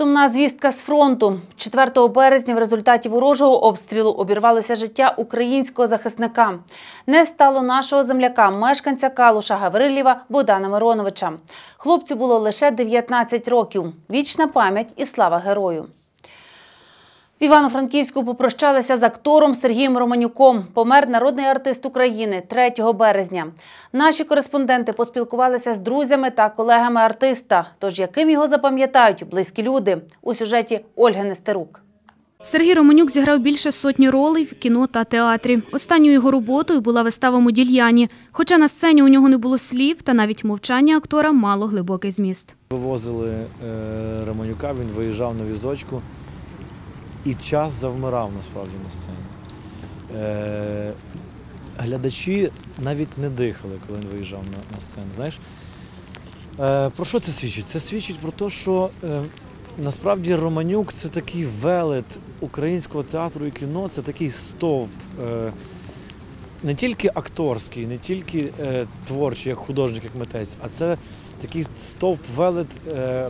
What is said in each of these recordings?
Сумна звістка з фронту. 4 березня в результаті ворожого обстрілу обірвалося життя українського захисника. Не стало нашого земляка, мешканця Калуша Гаврилєва Богдана Мироновича. Хлопцю було лише 19 років. Вічна пам'ять і слава герою. В Івано-Франківську попрощалися з актором Сергієм Романюком. Помер народний артист України 3 березня. Наші кореспонденти поспілкувалися з друзями та колегами артиста. Тож яким його запам'ятають близькі люди у сюжеті Ольги Нестерук. Сергій Романюк зіграв більше сотні ролей в кіно та театрі. Останньою його роботою була вистава Модільяні. Хоча на сцені у нього не було слів, та навіть мовчання актора мало глибокий зміст. Вивозили е, Романюка, він виїжджав на візочку, і час завмирав насправді на сцені. Е, глядачі навіть не дихали, коли він виїжджав на, на сцену. Знаєш? Е, про що це свідчить? Це свідчить про те, що е, насправді Романюк це такий велет українського театру і кіно, це такий стовп. Е, не тільки акторський, не тільки е, творчий, як художник, як митець, а це такий стовп велет е,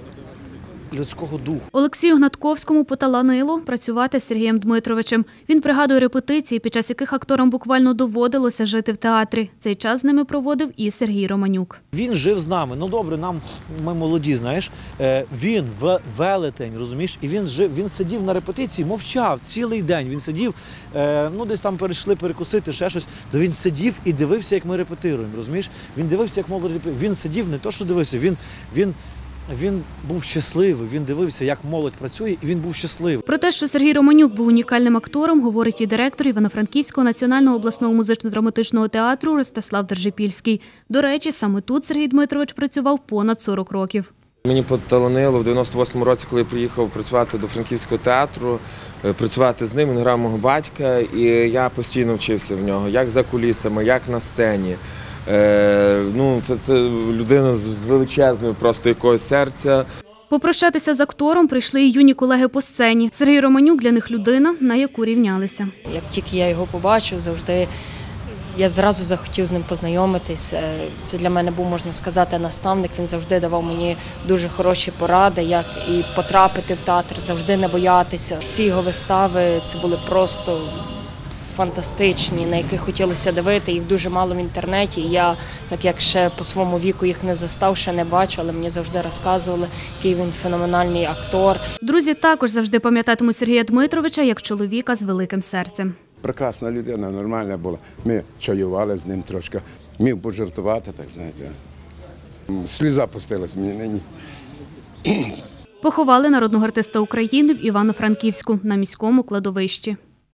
людського духу. Олексію Гнатковському поталанило працювати з Сергієм Дмитровичем. Він пригадує репетиції, під час яких акторам буквально доводилося жити в театрі. Цей час з ними проводив і Сергій Романюк. Він жив з нами. Ну добре, нам ми молоді, знаєш. Е, він ве- велетень, розумієш, і він жив. Він сидів на репетиції, мовчав цілий день. Він сидів, е, ну десь там перейшли перекусити, ще щось. То він сидів і дивився, як ми репетируємо. Розумієш? Він дивився, як репетирує. Він сидів, не то, що дивився, він. він він був щасливий, він дивився, як молодь працює, і він був щасливий. Про те, що Сергій Романюк був унікальним актором, говорить і директор Івано-Франківського національного обласного музично-драматичного театру Ростислав Держипільський. До речі, саме тут Сергій Дмитрович працював понад 40 років. Мені поталанило в 98-му році, коли я приїхав працювати до франківського театру, е, працювати з ним. Він грав мого батька, і я постійно вчився в нього, як за кулісами, як на сцені. Е, ну, це, це людина з величезною просто якогось серця. Попрощатися з актором прийшли і юні колеги по сцені. Сергій Романюк для них людина, на яку рівнялися. Як тільки я його побачив, завжди я зразу захотів з ним познайомитись. Е, Це для мене був, можна сказати, наставник. Він завжди давав мені дуже хороші поради, як і потрапити в театр, завжди не боятися. Всі його вистави це були просто фантастичні, на яких хотілося дивити. Їх дуже мало в інтернеті. Я, так як ще по своєму віку їх не застав, ще не бачу, але мені завжди розказували, який він феноменальний актор. Друзі також завжди пам'ятатимуть Сергія Дмитровича як чоловіка з великим серцем. Прекрасна людина, нормальна була. Ми чаювали з ним трошки. Міг пожартувати, так знаєте. Сліза пустилась мені нині. Поховали народного артиста України в Івано-Франківську на міському кладовищі.